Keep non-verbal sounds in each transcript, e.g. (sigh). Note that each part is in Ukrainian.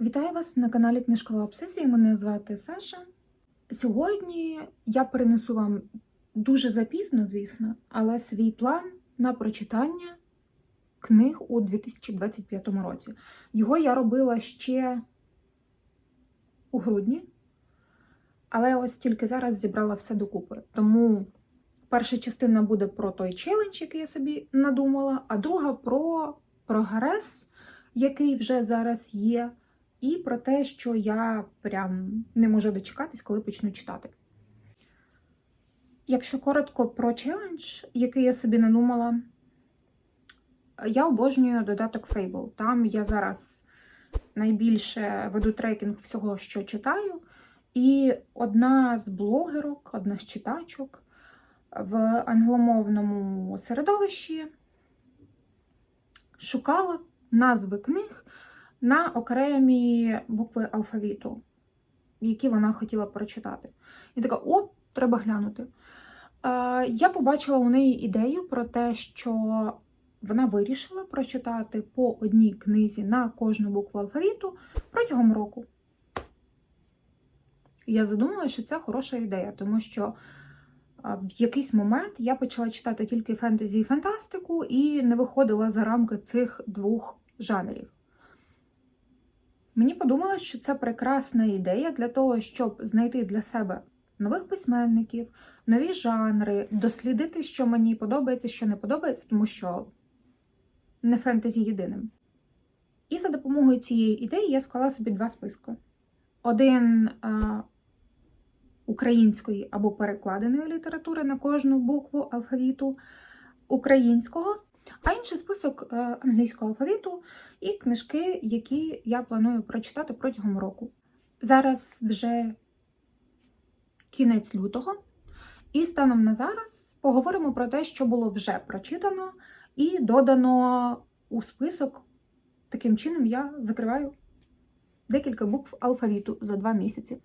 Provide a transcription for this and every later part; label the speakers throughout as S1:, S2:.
S1: Вітаю вас на каналі Книжкова Обсесія. Мене звати Саша. Сьогодні я перенесу вам дуже запізно, звісно, але свій план на прочитання книг у 2025 році. Його я робила ще у грудні, але ось тільки зараз зібрала все докупи. Тому перша частина буде про той челендж, який я собі надумала, а друга про прогрес, який вже зараз є. І про те, що я прям не можу дочекатись, коли почну читати. Якщо коротко про челендж, який я собі надумала, я обожнюю додаток Fable. Там я зараз найбільше веду трекінг всього, що читаю. І одна з блогерок, одна з читачок в англомовному середовищі шукала назви книг на окремі букви алфавіту, які вона хотіла прочитати. І така: о, треба глянути. Я побачила у неї ідею про те, що вона вирішила прочитати по одній книзі на кожну букву алфавіту протягом року. Я задумала, що це хороша ідея, тому що в якийсь момент я почала читати тільки фентезі і фантастику і не виходила за рамки цих двох жанрів. Мені подумалось, що це прекрасна ідея для того, щоб знайти для себе нових письменників, нові жанри, дослідити, що мені подобається, що не подобається, тому що не фентезі єдиним. І за допомогою цієї ідеї я склала собі два списки: один а, української або перекладеної літератури на кожну букву алфавіту українського, а інший список е, англійського алфавіту і книжки, які я планую прочитати протягом року. Зараз вже кінець лютого, і станом на зараз поговоримо про те, що було вже прочитано і додано у список. Таким чином я закриваю декілька букв алфавіту за два місяці.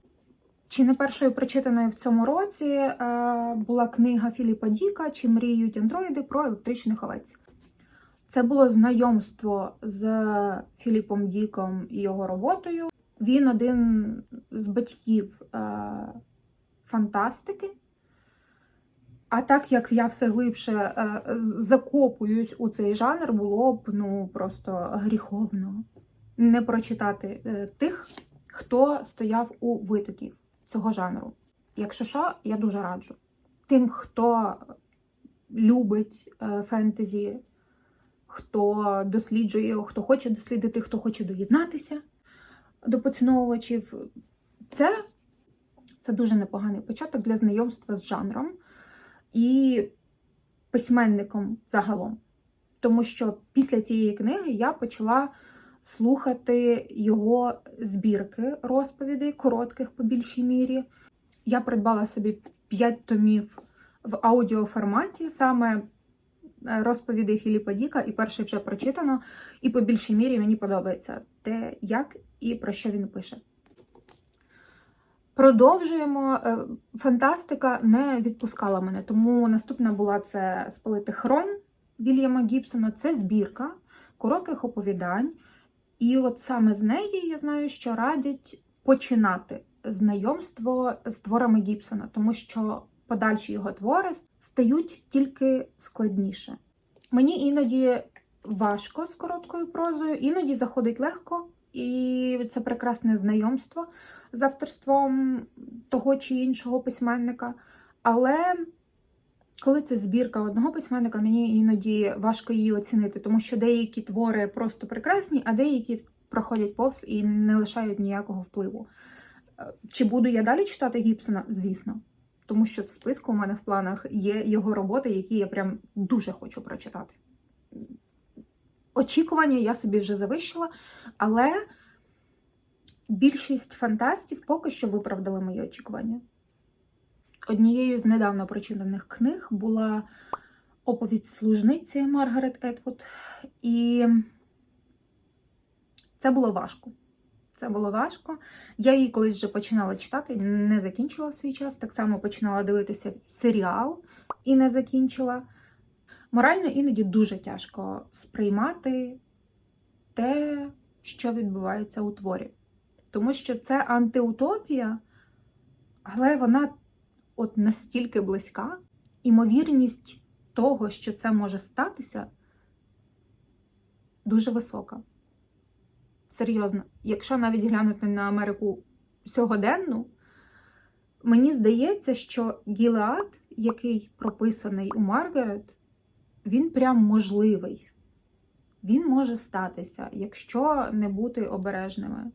S1: Чи не першою прочитаною в цьому році е, була книга Філіпа Діка Чи мріють андроїди про електричних овець. Це було знайомство з Філіпом Діком і його роботою. Він один з батьків е, фантастики. А так як я все глибше е, закопуюсь у цей жанр, було б ну просто гріховно не прочитати е, тих, хто стояв у витоків цього жанру. Якщо що, я дуже раджу. Тим, хто любить е, фентезі, хто досліджує хто хоче дослідити, хто хоче доєднатися до поціновувачів, це, це дуже непоганий початок для знайомства з жанром і письменником загалом. Тому що після цієї книги я почала слухати його збірки розповідей, коротких по більшій мірі. Я придбала собі 5 томів в аудіоформаті, саме розповідей Філіпа Діка, і перший вже прочитано, і по більшій мірі мені подобається те, як і про що він пише. Продовжуємо. Фантастика не відпускала мене, тому наступна була це спалити хром Вільяма Гібсона. Це збірка коротких оповідань. І от саме з неї я знаю, що радять починати знайомство з творами Гібсона, тому що подальші його твори стають тільки складніше. Мені іноді важко з короткою прозою, іноді заходить легко, і це прекрасне знайомство з авторством того чи іншого письменника. Але коли це збірка одного письменника, мені іноді важко її оцінити, тому що деякі твори просто прекрасні, а деякі проходять повз і не лишають ніякого впливу. Чи буду я далі читати Гібсона? Звісно. Тому що в списку у мене в планах є його роботи, які я прям дуже хочу прочитати. Очікування я собі вже завищила, але більшість фантастів поки що виправдали мої очікування. Однією з недавно прочитаних книг була оповідь служниці Маргарет Етвуд, і це було важко. Це було важко. Я її колись вже починала читати, не закінчила в свій час. Так само починала дивитися серіал і не закінчила. Морально іноді дуже тяжко сприймати те, що відбувається у творі. Тому що це антиутопія, але вона от настільки близька. Імовірність того, що це може статися, дуже висока. Серйозно, якщо навіть глянути на Америку сьогоденну, мені здається, що Гілеад, який прописаний у Маргарет, він прям можливий. Він може статися, якщо не бути обережними.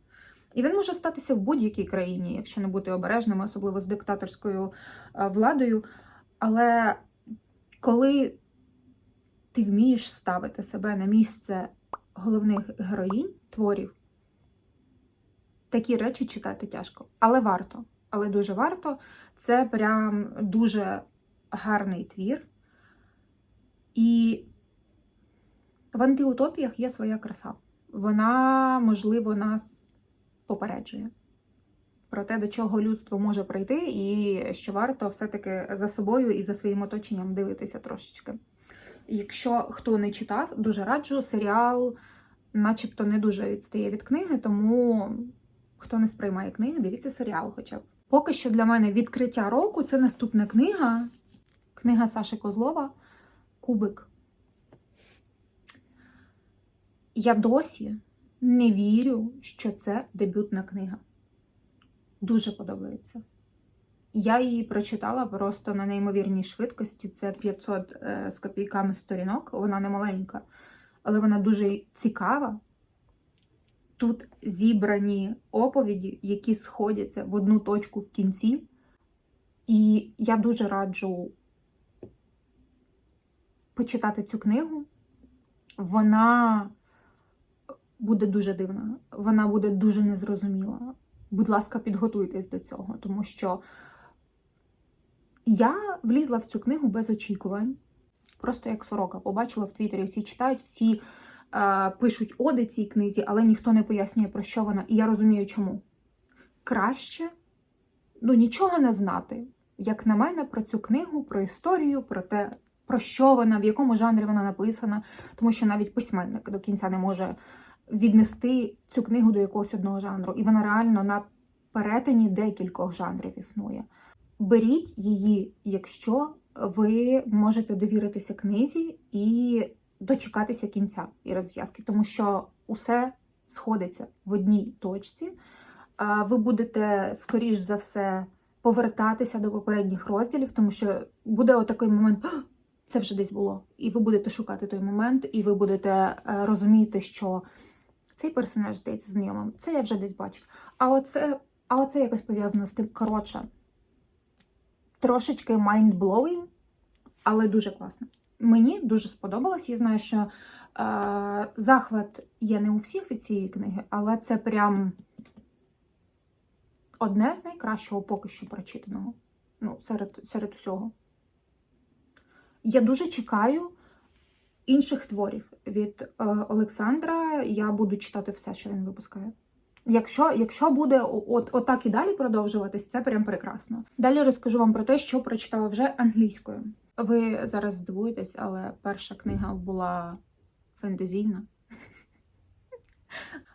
S1: І він може статися в будь-якій країні, якщо не бути обережними, особливо з диктаторською е, владою. Але коли ти вмієш ставити себе на місце головних героїнь творів, такі речі читати тяжко. Але варто. Але дуже варто. Це прям дуже гарний твір. І в антиутопіях є своя краса. Вона, можливо, нас попереджує про те, до чого людство може прийти, і що варто все-таки за собою і за своїм оточенням дивитися трошечки. Якщо хто не читав, дуже раджу серіал, начебто не дуже відстає від книги, тому хто не сприймає книги, дивіться серіал хоча б. Поки що для мене відкриття року це наступна книга. Книга Саші Козлова Кубик. Я досі не вірю, що це дебютна книга. Дуже подобається. Я її прочитала просто на неймовірній швидкості. Це 500 е, з копійками сторінок. Вона не маленька, але вона дуже цікава. Тут зібрані оповіді, які сходяться в одну точку в кінці. І я дуже раджу почитати цю книгу. Вона буде дуже дивна, вона буде дуже незрозуміла. Будь ласка, підготуйтесь до цього, тому що я влізла в цю книгу без очікувань. Просто як сорока. Побачила в Твіттері, всі читають, всі е, пишуть оди цій книзі, але ніхто не пояснює, про що вона. І я розумію, чому. Краще ну, нічого не знати, як на мене, про цю книгу, про історію, про те, про що вона, в якому жанрі вона написана, тому що навіть письменник до кінця не може віднести цю книгу до якогось одного жанру. І вона реально на перетині декількох жанрів існує. Беріть її, якщо ви можете довіритися книзі і дочекатися кінця і розв'язки, тому що усе сходиться в одній точці. Ви будете, скоріш за все, повертатися до попередніх розділів, тому що буде отакий момент. Це вже десь було. І ви будете шукати той момент, і ви будете е, розуміти, що цей персонаж здається знайомим, це я вже десь бачив. А оце, а оце якось пов'язано з тим. Коротше, трошечки mind-blowing, але дуже класно. Мені дуже сподобалось. Я знаю, що е, захват є не у всіх від цієї книги, але це прям одне з найкращого поки що прочитаного. Ну, серед, серед усього. Я дуже чекаю інших творів від е, Олександра. Я буду читати все, що він випускає. Якщо, якщо буде от, отак і далі продовжуватись, це прям прекрасно. Далі розкажу вам про те, що прочитала вже англійською. Ви зараз здивуєтесь, але перша книга була фентезійна.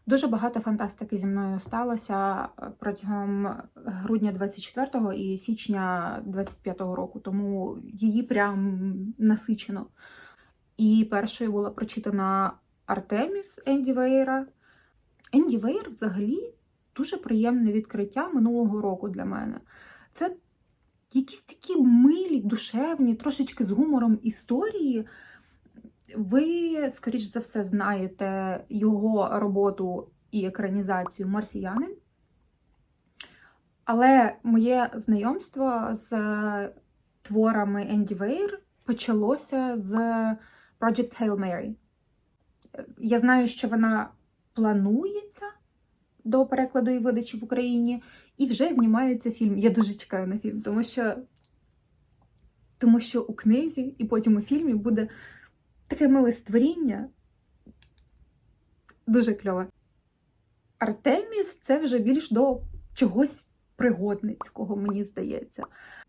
S1: Дуже багато фантастики зі мною сталося протягом грудня 24-го і січня 25-го року, тому її прям насичено. І першою була прочитана Артеміс Енді Вейра. Енді Вейр взагалі дуже приємне відкриття минулого року для мене. Це якісь такі милі, душевні, трошечки з гумором історії. Ви, скоріш за все, знаєте його роботу і екранізацію Марсіянин. Але моє знайомство з творами Енді Вейр почалося з Project Hail Mary. Я знаю, що вона планується до перекладу і видачі в Україні, і вже знімається фільм. Я дуже чекаю на фільм, тому що, тому що у книзі і потім у фільмі буде таке миле створіння. Дуже кльове. Артеміс це вже більш до чогось пригодницького, мені здається.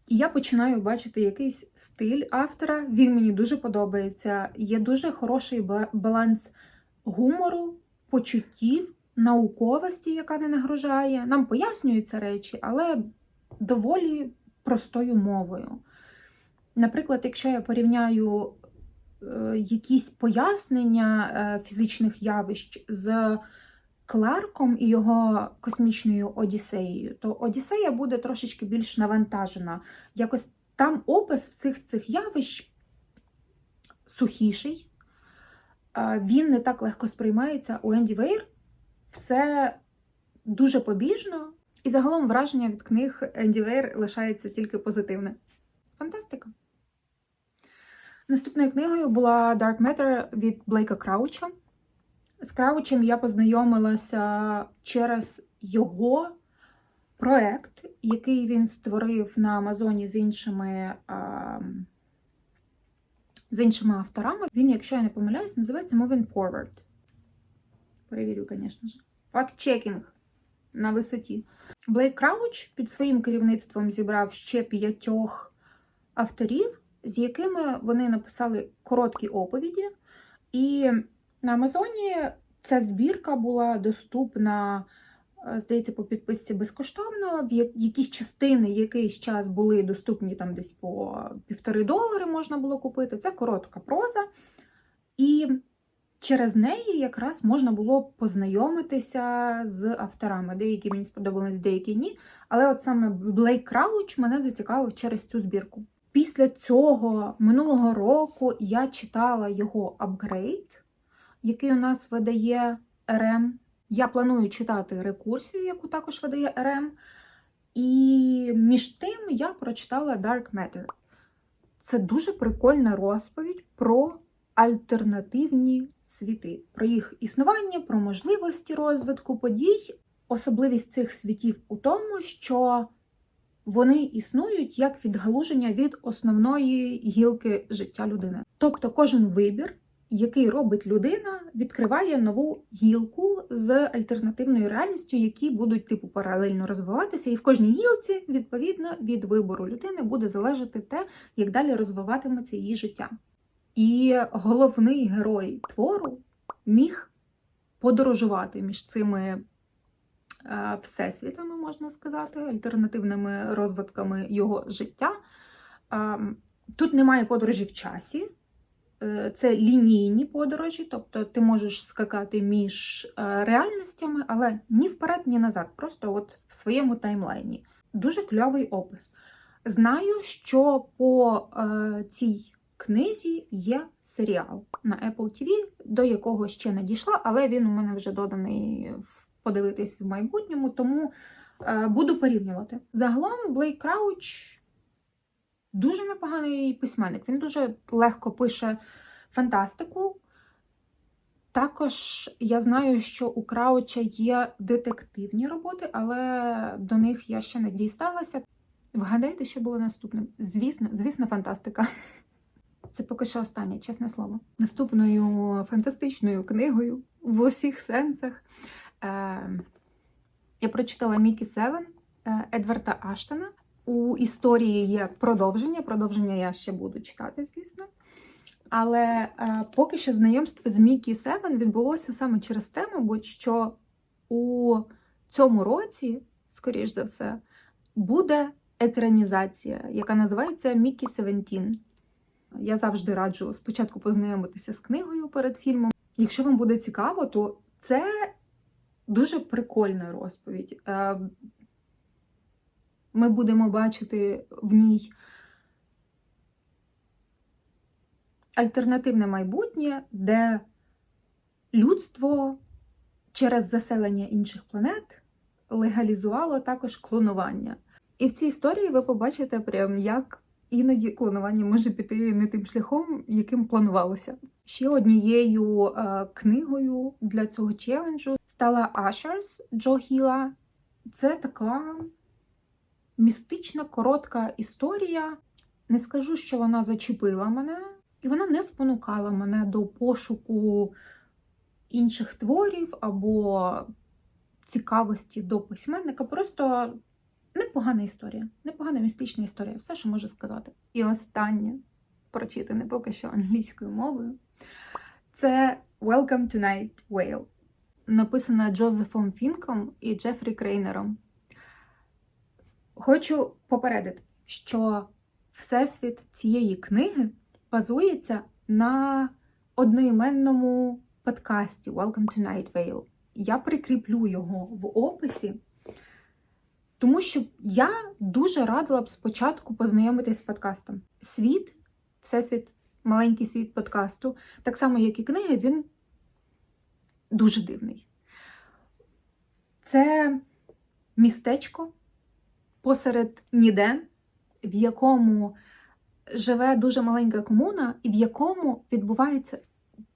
S1: І я починаю бачити якийсь стиль автора. Він мені дуже подобається. Є дуже хороший баланс гумору, почуттів науковості, яка не нагружає. Нам пояснюються речі, але доволі простою мовою. Наприклад, якщо я порівняю е, якісь пояснення е, фізичних явищ з Кларком і його космічною Одіссеєю, то Одіссея буде трошечки більш навантажена. Якось там опис всіх цих явищ сухіший, він не так легко сприймається у Енді Вейр. Все дуже побіжно, і загалом враження від книг Енді Вейр лишається тільки позитивне. Фантастика. Наступною книгою була Dark Matter від Блейка Крауча. З Краучем я познайомилася через його проект, який він створив на Амазоні з іншими, а, з іншими авторами. Він, якщо я не помиляюсь, називається Moving Forward. Перевірю, звісно ж. Факт-чекінг на висоті. Блейк Крауч під своїм керівництвом зібрав ще п'ятьох авторів, з якими вони написали короткі оповіді. І на Амазоні ця збірка була доступна, здається, по підписці безкоштовно. В якісь частини якийсь час були доступні там десь по півтори долари можна було купити. Це коротка проза. І через неї якраз можна було познайомитися з авторами. Деякі мені сподобались, деякі ні. Але от саме Блейк Крауч мене зацікавив через цю збірку. Після цього минулого року я читала його апгрейд, який у нас видає РМ. Я планую читати рекурсію, яку також видає РМ. І між тим я прочитала Dark Matter. Це дуже прикольна розповідь про альтернативні світи, про їх існування, про можливості розвитку подій. Особливість цих світів у тому, що вони існують як відгалуження від основної гілки життя людини. Тобто кожен вибір, який робить людина, відкриває нову гілку з альтернативною реальністю, які будуть типу паралельно розвиватися, і в кожній гілці, відповідно, від вибору людини буде залежати те, як далі розвиватиметься її життя. І головний герой твору міг подорожувати між цими е, всесвітами, можна сказати, альтернативними розвитками його життя. Е, Тут немає подорожі в часі, це лінійні подорожі, тобто ти можеш скакати між е, реальностями, але ні вперед, ні назад, просто от в своєму таймлайні. Дуже кльовий опис. Знаю, що по е, цій книзі є серіал на Apple TV, до якого ще не дійшла, але він у мене вже доданий подивитись в майбутньому, тому е, буду порівнювати. Загалом Блейк Крауч дуже непоганий письменник. Він дуже легко пише фантастику. Також я знаю, що у Крауча є детективні роботи, але до них я ще не дісталася. Вгадайте, що було наступним? Звісно, звісно, фантастика. (laughs) Це поки що останнє, чесне слово. Наступною фантастичною книгою в усіх сенсах е, я прочитала Мікі Севен е, Едварда Аштона. У історії є продовження. Продовження я ще буду читати, звісно. Але е, поки що знайомство з Мікі Севен відбулося саме через те, мабуть, що у цьому році, скоріш за все, буде екранізація, яка називається Мікі Севентін. Я завжди раджу спочатку познайомитися з книгою перед фільмом. Якщо вам буде цікаво, то це дуже прикольна розповідь. Е, Ми будемо бачити в ній альтернативне майбутнє, де людство через заселення інших планет легалізувало також клонування. І в цій історії ви побачите, прям як іноді клонування може піти не тим шляхом, яким планувалося. Ще однією е, книгою для цього челенджу стала Ushers Джо Хіла. Це така містична коротка історія. Не скажу, що вона зачепила мене, і вона не спонукала мене до пошуку інших творів або цікавості до письменника. Просто непогана історія, непогана містична історія, все, що можу сказати. І останнє, прочитане поки що англійською мовою, це Welcome to Night Vale. написана Джозефом Фінком і Джефрі Крейнером. Хочу попередити, що всесвіт цієї книги базується на одноіменному подкасті Welcome to Night Vale. Я прикріплю його в описі, тому що я дуже радила б спочатку познайомитись з подкастом. Світ, всесвіт, маленький світ подкасту, так само, як і книги, він дуже дивний. Це містечко посеред ніде, в якому живе дуже маленька комуна, і в якому відбуваються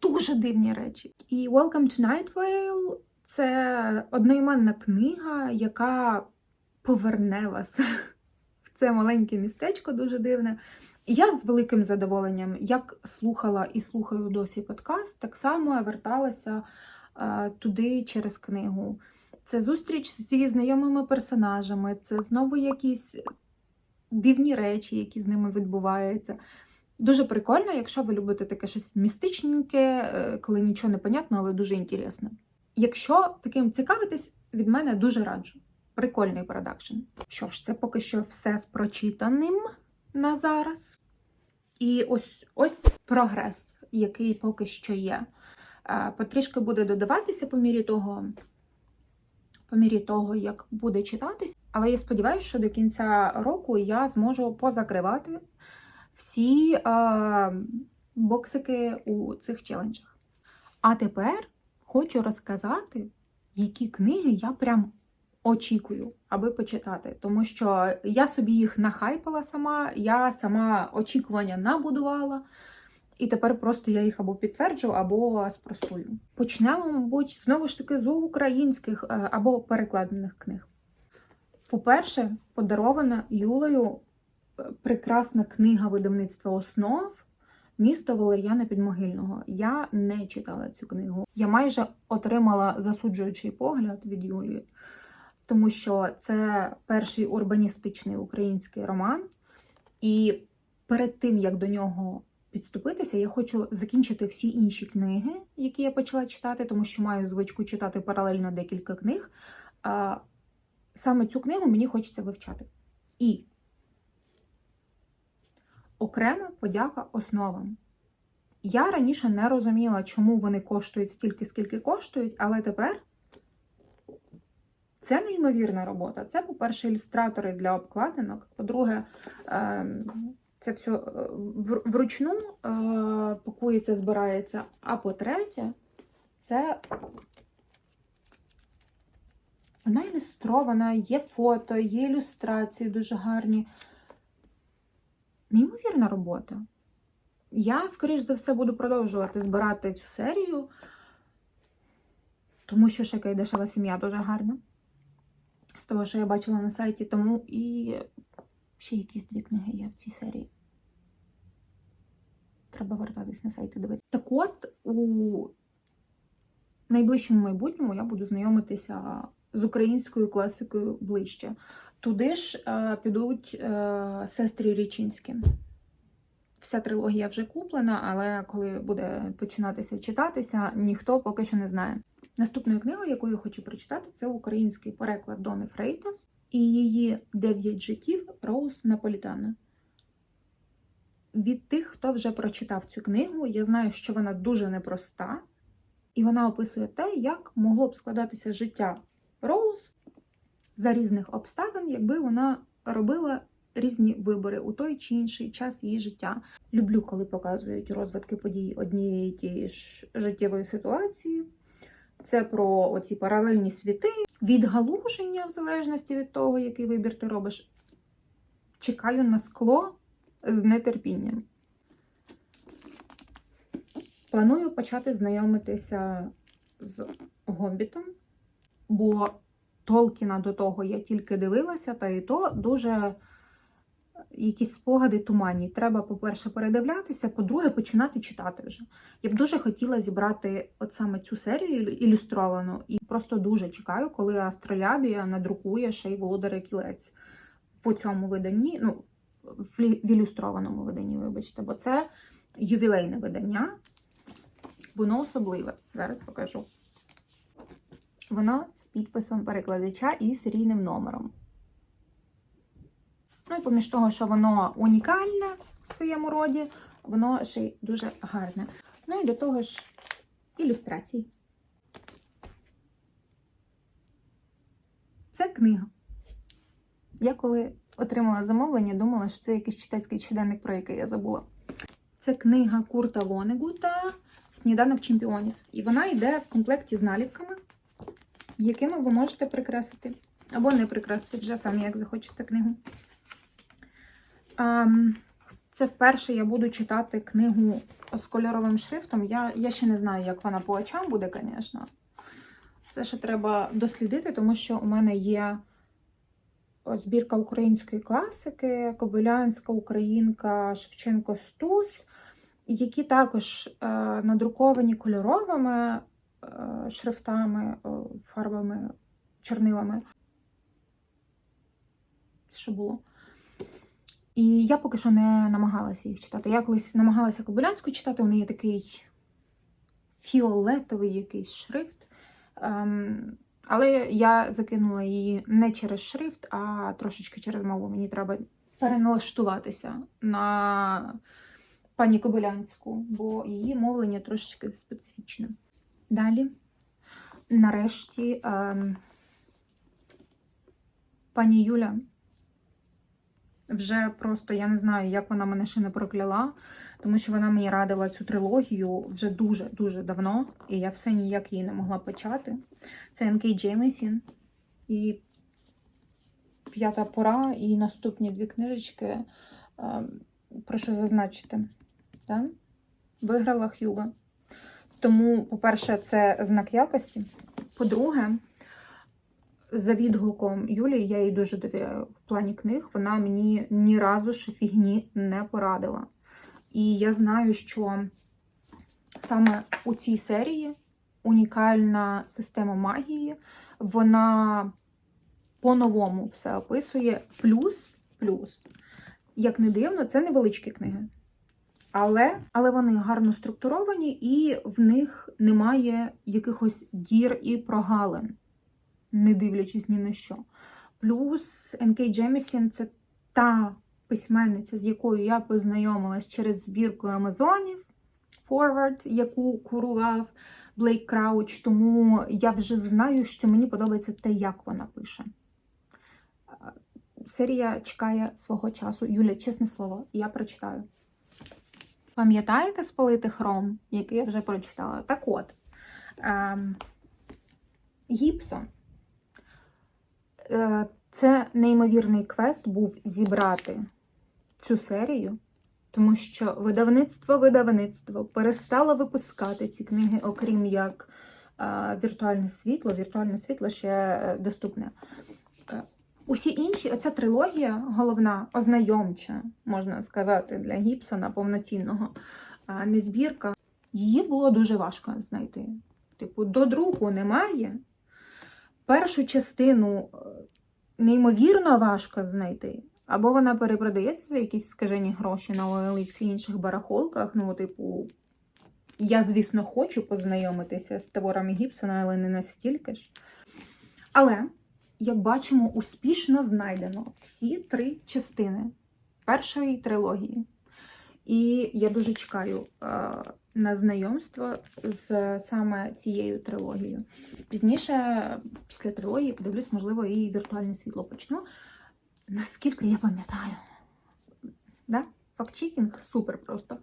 S1: дуже дивні речі. І Welcome to Night Vale – це одноіменна книга, яка поверне вас (laughs) в це маленьке містечко дуже дивне. Я з великим задоволенням, як слухала і слухаю досі подкаст, так само я верталася е, туди через книгу. Це зустріч зі знайомими персонажами, це знову якісь дивні речі, які з ними відбуваються. Дуже прикольно, якщо ви любите таке щось містичненьке, е, коли нічого не понятно, але дуже інтересно. Якщо таким цікавитесь, від мене дуже раджу. Прикольний продакшн. Що ж, це поки що все з прочитаним на зараз. І ось ось прогрес, який поки що є. Е, Потрішки буде додаватися по мірі того, по мірі того, як буде читатись. Але я сподіваюся, що до кінця року я зможу позакривати всі е, боксики у цих челенджах. А тепер хочу розказати, які книги я прям очікую, аби почитати. Тому що я собі їх нахайпала сама, я сама очікування набудувала. І тепер просто я їх або підтверджу, або спростую. Почнемо, мабуть, знову ж таки з українських е, або перекладених книг. По-перше, подарована Юлею е, прекрасна книга видавництва основ Місто Валер'яна Підмогильного. Я не читала цю книгу. Я майже отримала засуджуючий погляд від Юлії, тому що це перший урбаністичний український роман. І перед тим, як до нього підступитися, я хочу закінчити всі інші книги, які я почала читати, тому що маю звичку читати паралельно декілька книг. А саме цю книгу мені хочеться вивчати. І окрема подяка основам. Я раніше не розуміла, чому вони коштують стільки, скільки коштують, але тепер це неймовірна робота. Це, по-перше, ілюстратори для обкладинок. По-друге, ем, це все вручну е, пакується, збирається. А по-третє, це вона ілюстрована, є фото, є ілюстрації дуже гарні. Неймовірна робота. Я, скоріш за все, буду продовжувати збирати цю серію, тому що Шека і дешева сім'я дуже гарна. З того, що я бачила на сайті, тому і ще якісь дві книги є в цій серії. Треба вертатись на сайт і дивитися. Так от, у найближчому майбутньому я буду знайомитися з українською класикою ближче. Туди ж е, підуть е, сестри Річинські. Вся трилогія вже куплена, але коли буде починатися читатися, ніхто поки що не знає. Наступною книгою, яку я хочу прочитати, це український переклад Дони Фрейтас і її дев'ять життів Роуз Наполітана. Від тих, хто вже прочитав цю книгу, я знаю, що вона дуже непроста, і вона описує те, як могло б складатися життя Роуз за різних обставин, якби вона робила різні вибори у той чи інший час її життя. Люблю, коли показують розвитки подій однієї тієї ж життєвої ситуації. Це про оці паралельні світи, відгалуження в залежності від того, який вибір ти робиш. Чекаю на скло з нетерпінням. Планую почати знайомитися з Гоббітом, бо Толкіна до того я тільки дивилася, та і то дуже якісь спогади туманні. Треба, по-перше, передивлятися, по-друге, починати читати вже. Я б дуже хотіла зібрати от саме цю серію ілюстровану, і просто дуже чекаю, коли Астролябія надрукує ще й Володаря Кілець в цьому виданні, ну, в ілюстрованому виданні, вибачте, бо це ювілейне видання. Воно особливе. Зараз покажу. Воно з підписом перекладача і серійним номером. Поміж того, що воно унікальне в своєму роді, воно ще й дуже гарне. Ну і до того ж, ілюстрації. Це книга. Я коли отримала замовлення, думала, що це якийсь читацький щоденник, про який я забула. Це книга Курта Вонегута Сніданок чемпіонів. І вона йде в комплекті з наліпками, якими ви можете прикрасити. Або не прикрасити вже самі, як захочете книгу. Ам, Це вперше я буду читати книгу з кольоровим шрифтом. Я, я ще не знаю, як вона по очам буде, звісно. Це ще треба дослідити, тому що у мене є збірка української класики, Кобилянська, Українка, Шевченко Стус, які також е, надруковані кольоровими е, шрифтами, фарбами, чорнилами. Що було? І я поки що не намагалася їх читати. Я колись намагалася Кобилянську читати, у неї такий фіолетовий якийсь шрифт. Ем, але я закинула її не через шрифт, а трошечки через мову. Мені треба переналаштуватися на пані Кобилянську, бо її мовлення трошечки специфічне. Далі, нарешті, ем, пані Юля вже просто я не знаю, як вона мене ще не прокляла, тому що вона мені радила цю трилогію вже дуже-дуже давно, і я все ніяк її не могла почати. Це Н.К. Джеймісін і П'ята пора, і наступні дві книжечки. е, Прошу зазначити. Так? Виграла Х'юга. Тому, по-перше, це знак якості. По-друге, за відгуком Юлії, я їй дуже довіряю в плані книг. Вона мені ні разу ще фігні не порадила. І я знаю, що саме у цій серії унікальна система магії, вона по-новому все описує. Плюс, плюс, як не дивно, це невеличкі книги. Але, але вони гарно структуровані, і в них немає якихось дір і прогалин не дивлячись ні на що. Плюс Н.К. Джемісін це та письменниця, з якою я познайомилась через збірку Амазонів Forward, яку курував Блейк Крауч, тому я вже знаю, що мені подобається те, як вона пише. Серія чекає свого часу. Юля, чесне слово, я прочитаю. Пам'ятаєте спалити хром, який я вже прочитала? Так от, ем, Гібсон. Е, Це неймовірний квест був зібрати цю серію, тому що видавництво видавництво перестало випускати ці книги, окрім як е, віртуальне світло. Віртуальне світло ще е, доступне. Усі інші, оця трилогія, головна, ознайомча, можна сказати, для Гібсона повноцінного, а не збірка, її було дуже важко знайти. Типу, до друку немає. Першу частину е, неймовірно важко знайти. Або вона перепродається за якісь скажені гроші на OLX і інших барахолках. Ну, типу, я, звісно, хочу познайомитися з творами Гібсона, але не настільки ж. Але, як бачимо, успішно знайдено всі три частини першої трилогії. І я дуже чекаю е, на знайомство з саме цією трилогією. Пізніше, після трилогії, подивлюсь, можливо, і віртуальне світло почну. Наскільки я пам'ятаю, да? фактчекінг супер просто.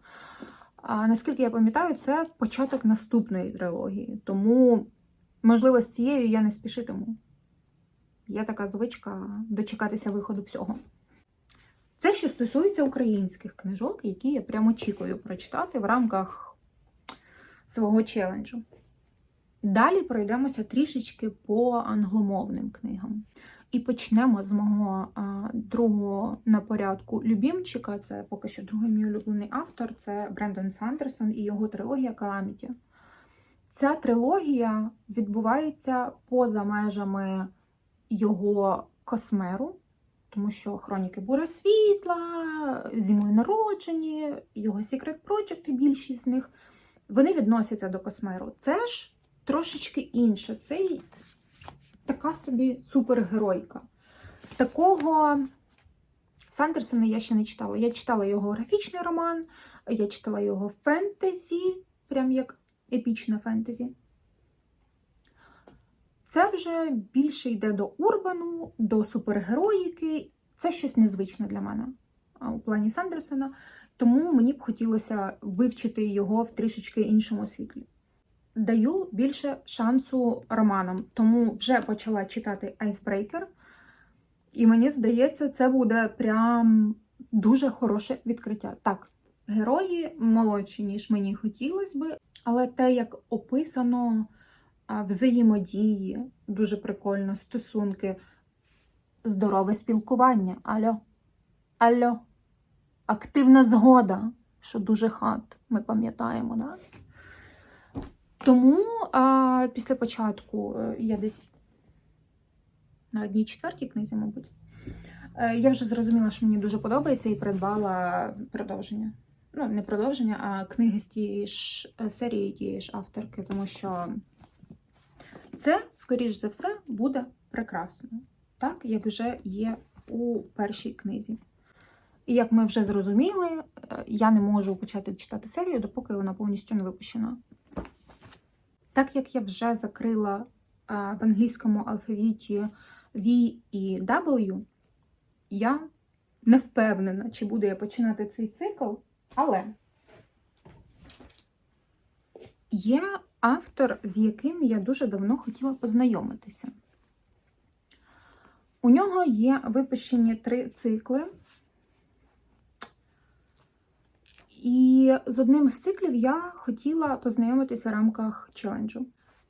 S1: А наскільки я пам'ятаю, це початок наступної трилогії. Тому, можливо, з цією я не спішитиму. Є така звичка дочекатися виходу всього. Це що стосується українських книжок, які я прямо очікую прочитати в рамках свого челенджу. Далі пройдемося трішечки по англомовним книгам. І почнемо з мого а, другого на порядку любімчика. Це поки що другий мій улюблений автор це Брендон Сандерсон і його трилогія Calamity. Ця трилогія відбувається поза межами його космеру, тому що хроніки Бури світла, зимою народжені, його Secret Project, більшість з них, вони відносяться до космеру. Це ж трошечки інше. Цей така собі супергеройка. Такого Сандерсона я ще не читала. Я читала його графічний роман, я читала його фентезі, прям як епічне фентезі. Це вже більше йде до урбану, до супергероїки. Це щось незвичне для мене у плані Сандерсона, тому мені б хотілося вивчити його в трішечки іншому світлі. Даю більше шансу романам, тому вже почала читати Icebreaker, і мені здається, це буде прям дуже хороше відкриття. Так, герої молодші, ніж мені хотілося би, але те, як описано взаємодії, дуже прикольно, стосунки, здорове спілкування. Альо, альо, активна згода, що дуже хат, ми пам'ятаємо, да? Тому а, після початку е, я десь на одній четвертій книзі, мабуть, е, я вже зрозуміла, що мені дуже подобається, і придбала продовження. Ну, не продовження, а книги з тієї ж е, серії, тієї ж авторки, тому що це, скоріш за все, буде прекрасно, так як вже є у першій книзі. І як ми вже зрозуміли, е, я не можу почати читати серію, допоки вона повністю не випущена. Так як я вже закрила в англійському алфавіті V і W, я не впевнена, чи буду я починати цей цикл, але є автор, з яким я дуже давно хотіла познайомитися. У нього є випущені три цикли. І з одним з циклів я хотіла познайомитися в рамках челенджу.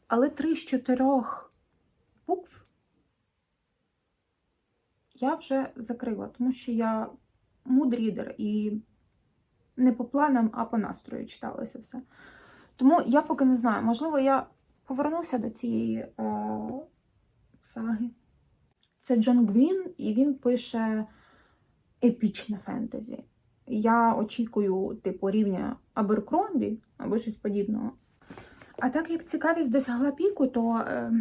S1: Але три з чотирьох букв я вже закрила, тому що я мудрідер і не по планам, а по настрою читалося все. Тому я поки не знаю, можливо, я повернуся до цієї е, саги. Це Джон Гвін, і він пише епічне фентезі. Я очікую, типу, рівня Аберкромбі або щось подібного. А так як цікавість досягла піку, то е...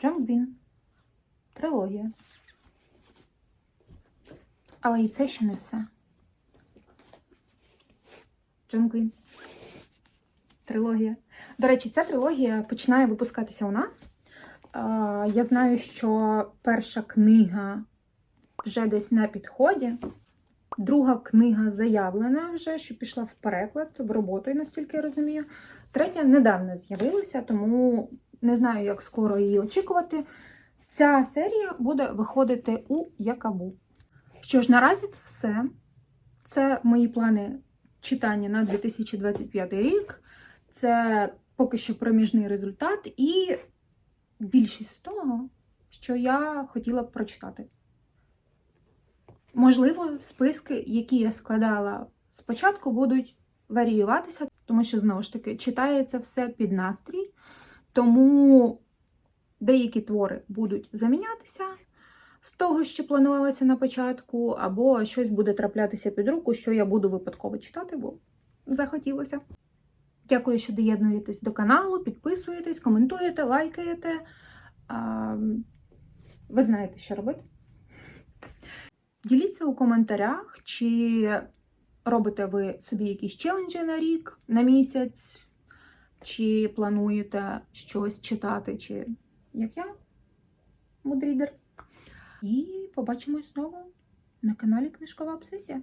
S1: Джон Гвін. Трилогія. Але і це ще не все. Джон Гвін. Трилогія. До речі, ця трилогія починає випускатися у нас. Е, Я знаю, що перша книга вже десь на підході. Друга книга заявлена вже, що пішла в переклад, в роботу, настільки я розумію. Третя недавно з'явилася, тому не знаю, як скоро її очікувати. Ця серія буде виходити у Якабу. Що ж, наразі це все. Це мої плани читання на 2025 рік. Це поки що проміжний результат і більшість того, що я хотіла б прочитати. Можливо, списки, які я складала спочатку, будуть варіюватися, тому що, знову ж таки, читається все під настрій, тому деякі твори будуть замінятися з того, що планувалося на початку, або щось буде траплятися під руку, що я буду випадково читати, бо захотілося. Дякую, що доєднуєтесь до каналу, підписуєтесь, коментуєте, лайкаєте. Ви знаєте, що робити. Діліться у коментарях, чи робите ви собі якісь челенджі на рік, на місяць, чи плануєте щось читати, чи як я, мудрідер. І побачимось знову на каналі Книжкова Обсесія.